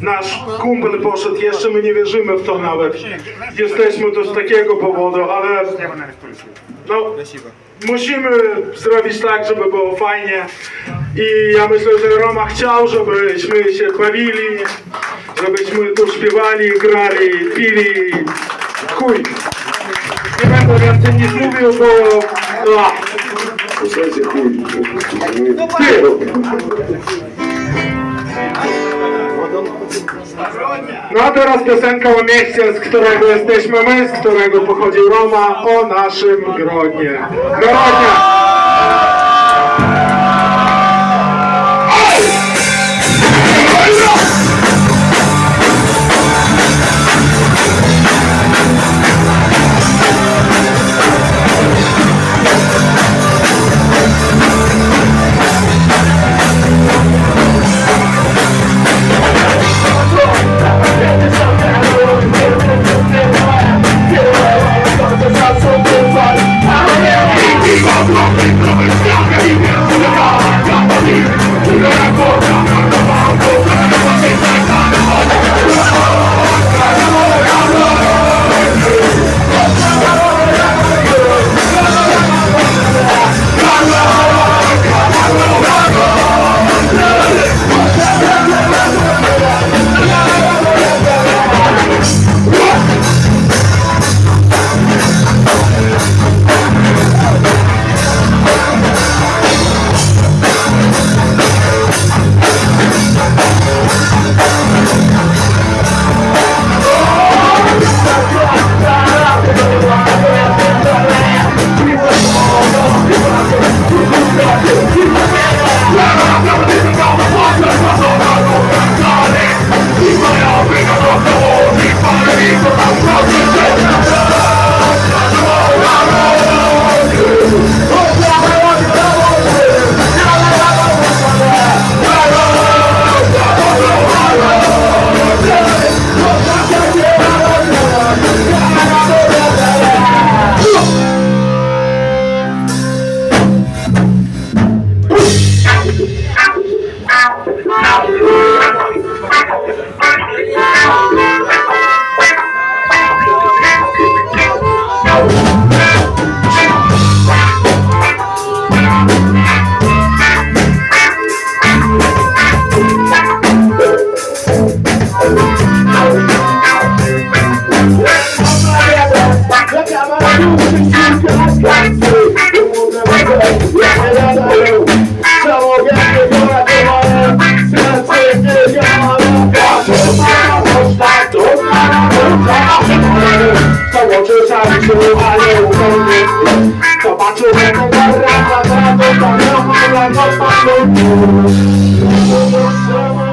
nasz kumpel poszedł, jeszcze my nie wierzymy w to nawet. Jesteśmy to z takiego powodu, ale no, musimy zrobić tak, żeby było fajnie. I ja myślę, że Roma chciał, żebyśmy się bawili, żebyśmy tu śpiewali, grali, pili. Chuj. Nie będę więcej nic mówił, bo... Ty! No a teraz piosenka o mieście, z którego jesteśmy my, z którego pochodzi Roma, o naszym Grodnie. Grodnia! Thank you.